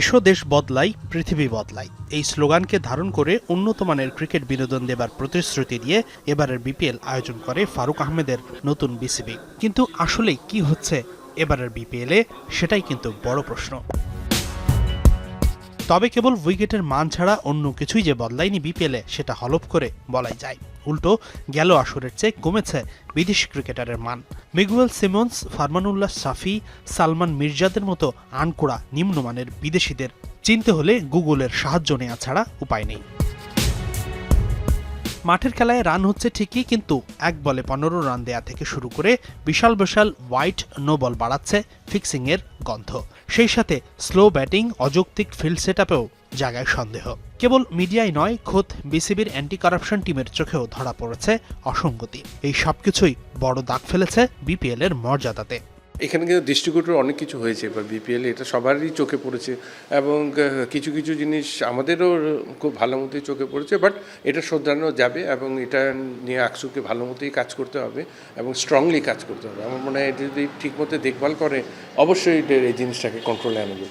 এসো দেশ বদলাই, পৃথিবী বদলাই। এই স্লোগানকে ধারণ করে উন্নত মানের ক্রিকেট বিনোদন দেবার প্রতিশ্রুতি দিয়ে এবারের বিপিএল আয়োজন করে ফারুক আহমেদের নতুন বিসিবি। কিন্তু আসলে কি হচ্ছে এবারের বিপিএলে, সেটাই কিন্তু বড় প্রশ্ন। তবে কেবল উইকেটের মান ছাড়া অন্য কিছুই যে বদলায়নি বিপিএলে, সেটা হলফ করে বলাই যায়। উল্টো, গেল আসরের চেয়ে কমেছে বিদেশি ক্রিকেটারের মান। মিগুয়েল সিমন্স, ফারমানুল্লাহ সাফি, সালমান মির্জাদের মতো আনকোড়া নিম্নমানের বিদেশিদের চিনতে হলে গুগলের সাহায্য নেওয়া ছাড়া উপায় নেই। মাঠের খেলায় রান হচ্ছে ঠিকই, কিন্তু এক বলে পনেরো রান দেয়া থেকে শুরু করে বিশাল বিশাল হোয়াইট নো বল বাড়াচ্ছে ফিক্সিংয়ের গন্ধ। সেই সাথে স্লো ব্যাটিং, অযৌক্তিক ফিল্ড সেটআপেও জায়গায় সন্দেহ। কেবল মিডিয়ায় নয়, খোদ বিসিবির অ্যান্টি কারাপশন টিমের চোখেও ধরা পড়েছে অসঙ্গতি। এই সবকিছুই বড় দাগ ফেলেছে বিপিএল এর মর্যাদাতে। এখানে কিন্তু ডিস্ট্রিবিউটর অনেক কিছু হয়েছে এবার বিপিএল এটা সবারই চোখে পড়েছে। এবং কিছু কিছু জিনিস আমাদেরও খুব ভালো মতোই চোখে পড়েছে বাট এটা শোধরানো যাবে এবং এটা নিয়ে আকসুকে ভালো মতোই কাজ করতে হবে এবং স্ট্রংলি কাজ করতে হবে। আমার মনে হয় এটা যদি ঠিক মতো দেখভাল করে, অবশ্যই এই জিনিসটাকে কন্ট্রোলে আনবে।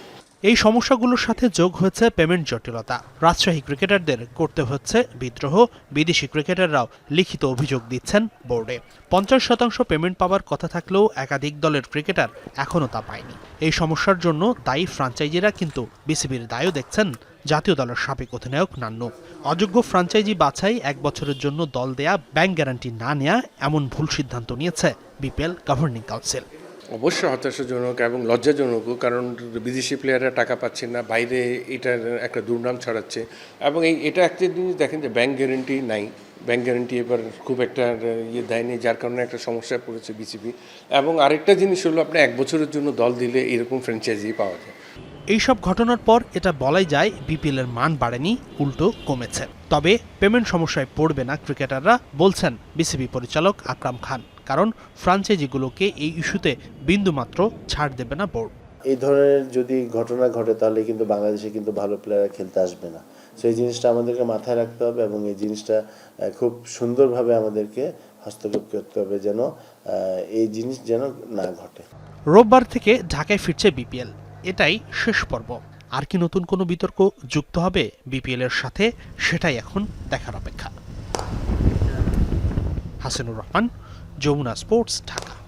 এই সমস্যাগুলোর সাথে যোগ হয়েছে পেমেন্ট জটিলতা। রাজশাহী ক্রিকেটারদের করতে হচ্ছে বিদ্রোহ। বিদেশি ক্রিকেটাররাও লিখিত অভিযোগ দিচ্ছেন বোর্ডে। পঞ্চাশ শতাংশ পেমেন্ট পাওয়ার কথা থাকলেও একাধিক দলের ক্রিকেটার এখনও তা পায়নি। এই সমস্যার জন্য দায়ী ফ্রাঞ্চাইজিরা কিন্তু বিসিবির দায়ও দেখছেন জাতীয় দলের সাবেক অধিনায়ক নান্নু। অযোগ্য ফ্রাঞ্চাইজি বাছাই এক বছরের জন্য দল দেয়া ব্যাংক গ্যারান্টি না নেয়া এমন ভুল সিদ্ধান্ত নিয়েছে বিপিএল গভর্নিং কাউন্সিল। অবশ্যই হতাশাজনক এবং লজ্জাজনকও কারণ বিদেশি প্লেয়াররা টাকা পাচ্ছে না, বাইরে এটার একটা দুর্নাম ছড়াচ্ছে। এবং এই, এটা একটা জিনিস দেখেন যে ব্যাংক গ্যারেন্টি নাই। ব্যাংক গ্যারেন্টি এবার খুব একটা ইয়ে দেয়নি, যার কারণে একটা সমস্যায় পড়েছে বিসিবি এবং আরেকটা জিনিস হলো, আপনি এক বছরের জন্য দল দিলে এরকম ফ্র্যাঞ্চাইজি পাওয়া যায়। এইসব ঘটনার পর এটা বলাই যায় বিপিএল এর মান বাড়েনি, উল্টো কমেছে। তবে পেমেন্ট সমস্যায় পড়বে না, ক্রিকেটাররা, বলছেন বিসিবি পরিচালক আকরাম খান। কারণ ফ্রাঞ্চাইজিগুলোকে এই ইস্যুতে বিন্দুমাত্র ছাড় দেবে না বোর্ড। এই ধরনের যদি ঘটনা ঘটে তাহলে কিন্তু বাংলাদেশে কিন্তু ভালো প্লেয়াররা খেলতে আসবে না। সো এই জিনিসটা আমাদেরকে মাথায় রাখতে হবে এবং এই জিনিসটা খুব সুন্দরভাবে আমাদেরকে হস্তক্ষেপ করতে হবে যেন এই জিনিস যেন না ঘটে। রোববার থেকে ঢাকায় ফিরছে বিপিএল। এটাই শেষ পর্ব। আর কি নতুন কোনো বিতর্ক যুক্ত হবে বিপিএল এর সাথে সেটাই এখন দেখার অপেক্ষা। হাসিনুর রহমান যমুনা স্পোর্টস ঢাকা।